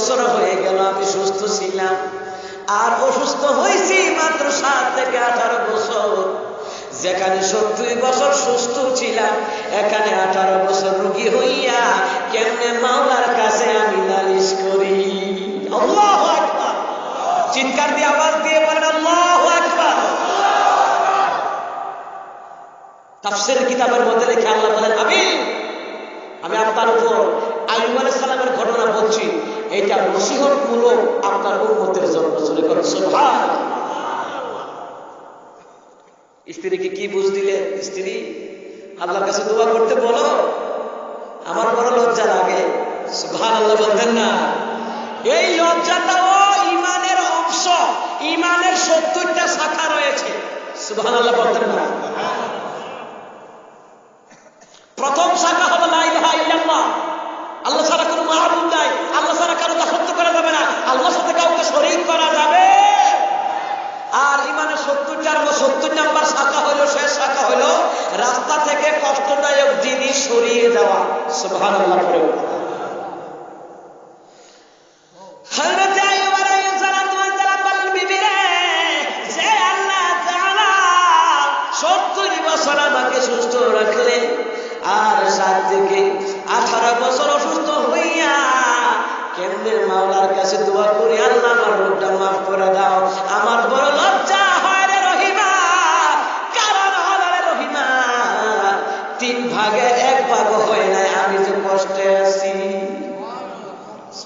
বছর হয়ে গেল, আমি সুস্থ ছিলাম। আর অসুস্থ হয়েছি মাত্র সাত থেকে আঠারো বছর। যেখানে সত্তর বছর সুস্থ ছিলাম, এখানে আঠারো বছর রুগী হইয়া কেমনে মাওলার কাছে আমি নালিশ করি? চিৎকার দিয়ে আওয়াজ দিয়ে বলেন, আল্লাহু কিতাবের মধ্যে লিখে আল্লাহ বলেন আমি আমি আপনার উপর সালামের ঘটনা বলছি, এটা নসিহত মূলক আপনার উম্মতের জন্য। চলে করে সুবহান স্ত্রীকে কি বুঝ দিলে? স্ত্রী, আল্লাহর কাছে দোয়া করতে বলো, আমার বড় লজ্জা লাগে সুবহান আল্লাহ বলতেন না। এই লজ্জাটাও ইমানের অংশ, ইমানের সত্তরটা শাখা রয়েছে। সুবহান আল্লাহ বলতেন না প্রথম শাখা হলো লা ইলাহা ইল্লাল্লাহ আল্লাহ ছাড়া কোনো মাহবুব নাই আল্লাহ ছাড়া কারও দাসত্ব করা যাবে না আল্লাহর সাথে কাউকে শরীক করা যাবে আর ইমানের সত্তরটার সত্তর নাম্বার শাখা হলো শেষ শাখা হলো রাস্তা থেকে কষ্টদায়ক জিনিস সরিয়ে দেওয়া। সুভান পড়ে হযরত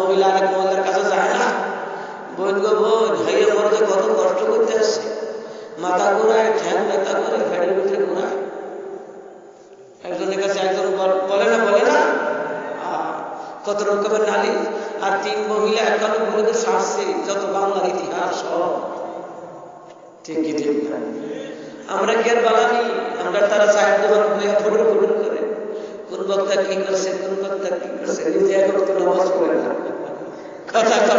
মহিলা আরেক কাছে যায় না। বোন গো বোন, ভাইয়া বড় যে কত কষ্ট করতে আসছে। মাথা ঘুরায়, ঠ্যাং ব্যথা করে ফেড়ে উঠে ঘুরায়। একজনের কাছে একজন বলে না বলে না? কত রকমের নারী। আর তিন মহিলা এখনও বলে সারছে যত বাংলার ইতিহাস সব। ঠিক কি ঠিক না? আমরা কি আর বাঙালি? আমরা তারা চায়ের দোকান বইয়া ফটো ফটো করে। কোন বক্তা কি করছে, কোন বক্তা কি করছে, নিজে এখন তো নামাজ পড়ে না। কথা কর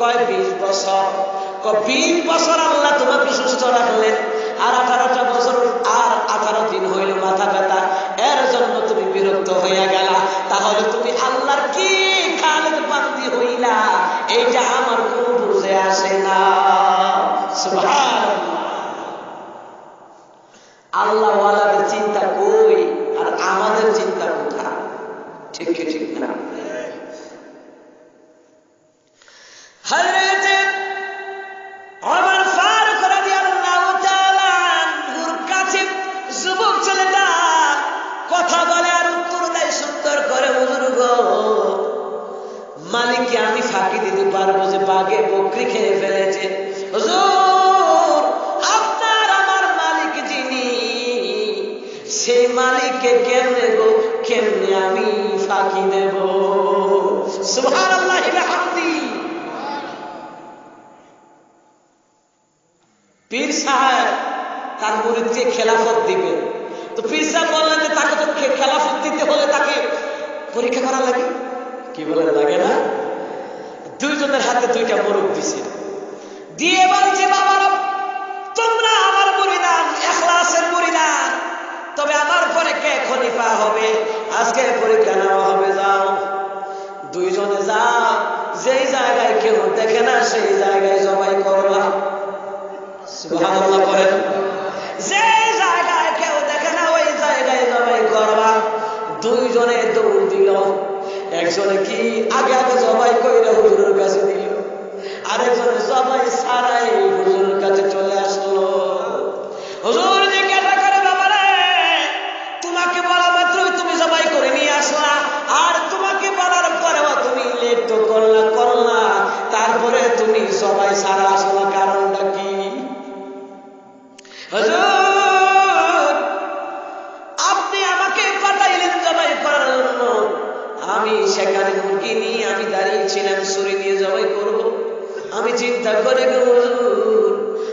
কয়, বিশ বছর? বিশ বছর আল্লাহ তোমাকে সুস্থ রাখলেন। আর আঠারোটা বছর, আর আঠারো দিন হইল মাথা ব্যথা। এর জন্য তুমি বিরক্ত হইয়া গেলা। তাহলে তুমি আল্লাহর কি খালেদ বান্দি হইলা? এইটা আমার কোন বুঝে আসে না। আল্লাহ সেই মালিককে কেমনে গো? কেমনে আমি ফাঁকি দেব? পীর সাহেব তার মুরিদকে খেলাফত দিবে। তো পীর সাহেব বললেন যে তাকে তো খেলাফত দিতে হলে তাকে পরীক্ষা করা লাগে। কি বলে, লাগে না? দুইজনের হাতে দুইটা মোরগ দিছে। দিয়ে বলছে তোমরা যেই জায়গায় কেউ দেখে না, সেই জায়গায় জমাই করবা করেন যেই জায়গায় কেউ দেখে না, ওই জায়গায় জমাই করবা দুইজনে দৌড় দিল। একজনে কি আগে আগে জমাই কইরা হুজুরের কাছে দিল। আরেকজনে জমাই সারাই হুজুরের কাছে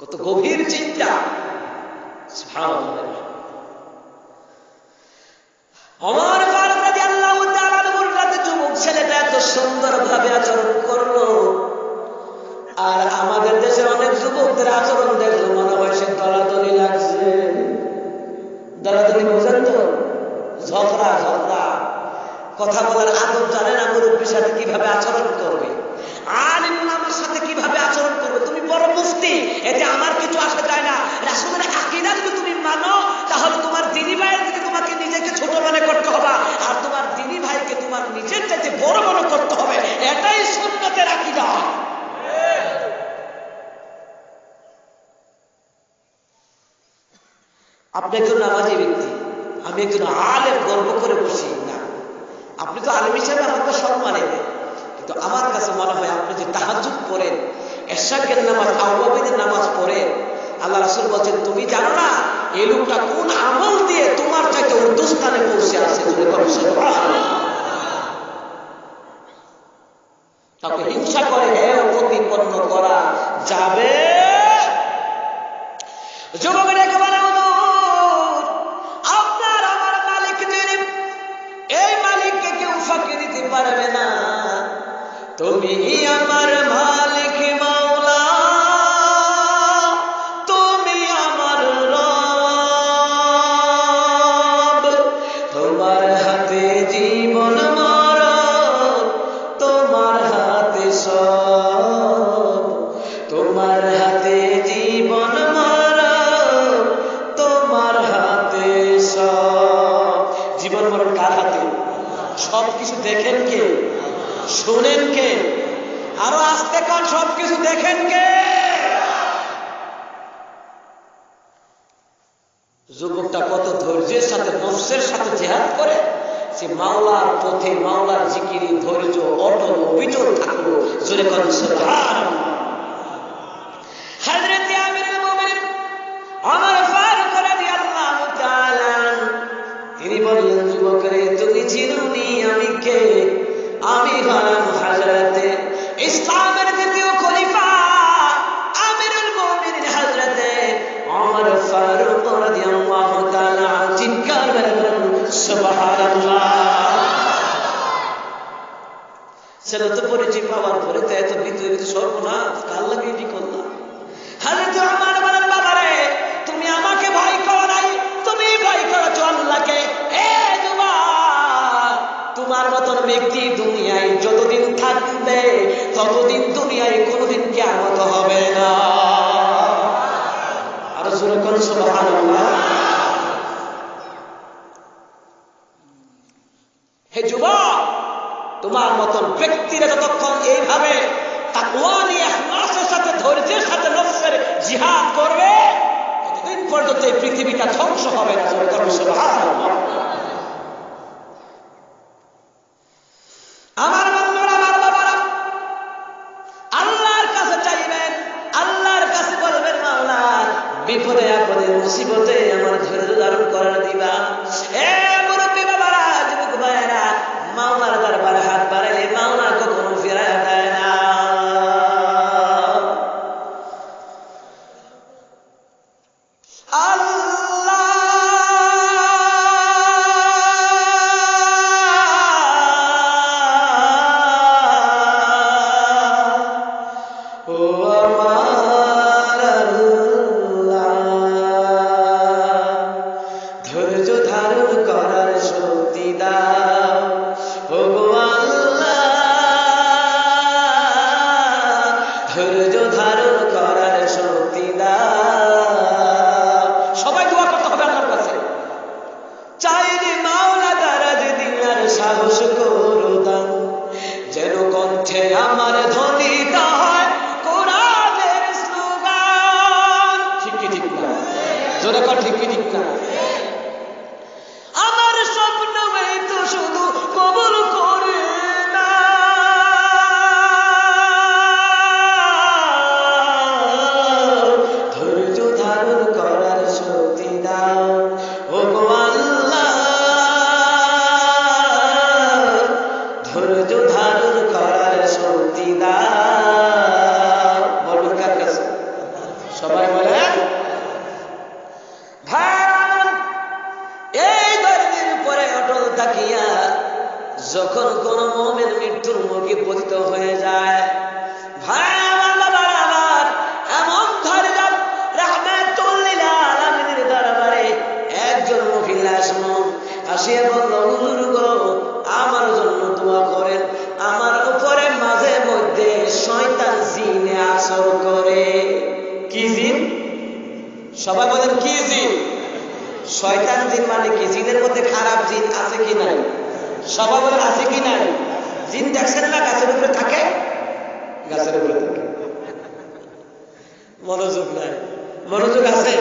কত গভীর চিন্তা। আমার ফারুক রাদিয়াল্লাহু তাআলা নবুর রাতে যুবক ছেলেটা এত সুন্দর ভাবে আচরণ করল। আর আমাদের দেশে অনেক যুবকদের আচরণ দেখলে মনে হয় সে দলাদলি লাগছে। দলাদলি বোঝেন তো? কথা বলার আদব জানে না মুরব্বীর সাথে কীভাবে আচরণ করবে। আলিম আমার সাথে কীভাবে আচরণ করবে? তুমি বড় মুফতি, এতে আমার কিছু আসে যায় না। রাসুলের আকিদা যদি তুমি মানো, তাহলে তোমার দিনী ভাইয়ের দিকে তোমাকে নিজেকে ছোট মনে করতে হবে। আর তোমার দিনী ভাইকে তোমার নিজের চাইতে বড় মনে করতে হবে। এটাই সুন্নতের আকিদা। আপনি একজন নামাজি ব্যক্তি, আমি একজন আলের গর্ব করে বসি। না আপনি তো আলেম হিসাবে আমাকে সম্মানে কিন্তু আমার কাছে মনে হয় আপনি যে তাহাজুদ পড়েন এরশাকের নামাজ আউবাবিদের নামাজ পড়েন, আল্লাহ রাসুল বলছেন, তুমি জানো না, এই লোকটা কোন আমল দিয়ে তোমার চাইতে উর্দুস্থানে পৌঁছে আছে তুমি তাকে হিংসা করে, হে প্রতিপন্ন করা যাবে? যুবকের একেবারে জীবন মরণ কার হাতে সব। কিছু দেখেন কে? শুনেন কে? আরও আসতে কাল সবকিছু দেখেন কে? যুবকটা কত ধৈর্যের সাথে নফসের সাথে জেহাদ করে, সে মাওলার পথে মাওলার জিকিরি ধৈর্য, অটল, অবিচল থাকল। জোরে করেন পাওয়ার পরে তো এত সর্বনাশ, কার লাগে এটি করলাম? বলেন বাবারে তুমি আমাকে ভয় করো নাই, তুমি ভয় করেছ আল্লাহকে। এ তোমার মতন ব্যক্তি দুনিয়ায় যতদিন থাকবে, ততদিন দুনিয়ায় কোনোদিন কেমত হবে না। আরও সুবহানাল্লাহ হে যুবক তোমার মতন ব্যক্তিরা যতক্ষণ এইভাবে সাথে, ধৈর্যের সাথে নফসের জিহাদ করবে, ততদিন পর্যন্ত এই পৃথিবীটা ধ্বংস হবে না করার শক্তি দাও। যখন কোন মোমের মৃত্যুর মুখে পতিত হয়ে যায়, ভাই আমার বাবার আমার এমন গো, আমার মাঝে মধ্যে শয়তান জিনে করে। কি সবাই বলেন, কি জিন? শয়তান জিন মানে কি? জিনের মধ্যে খারাপ জিন আছে কি নাই? সবাই বলেন আছে কি নাই? জিন দেখছেন না, গাছের উপরে থাকে? গাছের উপরে থাকে। মনোযোগ নাই। মনোযোগ আছে?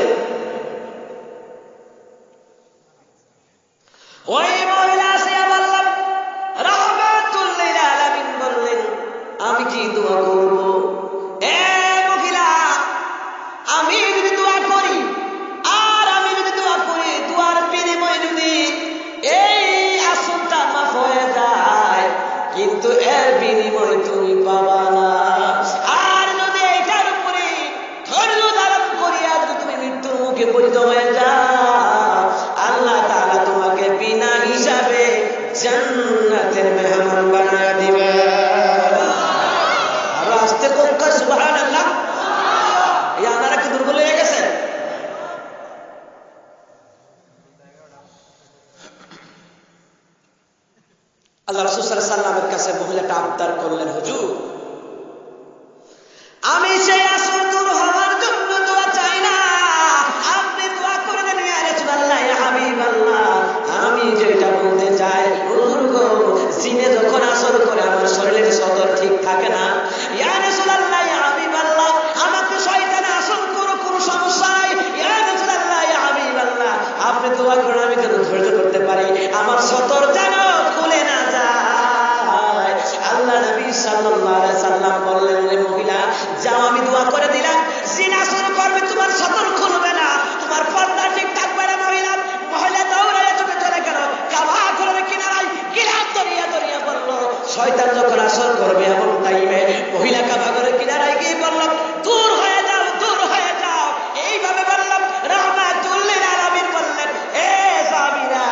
শয়তান যখন আসর করবে এমন টাইমে মহিলা কাবা করে কিনারায় গিয়ে বললাম, দূর হয়ে যাও, দূর হয়ে যাও। এইভাবে বললাম, রহমাতুল্লিল আলামিন বললেন, এ সাবিরা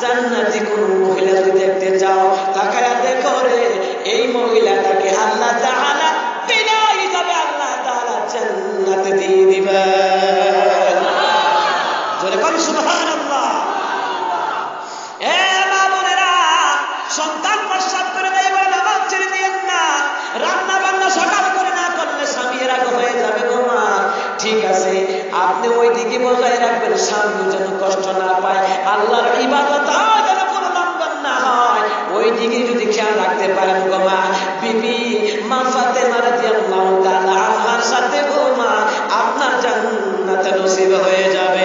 জান্নাতি কোন মহিলা যদি দেখতে যাও তাকায়া দেখো রে, এই মহিলাটাকে আল্লাহ তাআলা বিনা হিসাবে আল্লাহ তাআলা জান্নাতে দিয়ে দিবেন। আছে, আপনি ওই দিকে বজায় রাখবেন স্বামী যেন কষ্ট না পায়। আল্লাহর ইবাদত যেন কোনো লঙ্ঘন না হয়। ওই দিকে যদি খেয়াল রাখতে পারেন গো মা, বিবি, মা দিয়ে আল্লাহ তাআলা আমার সাথে গো মা, আপনার জান্নাতে নসিব হয়ে যাবে।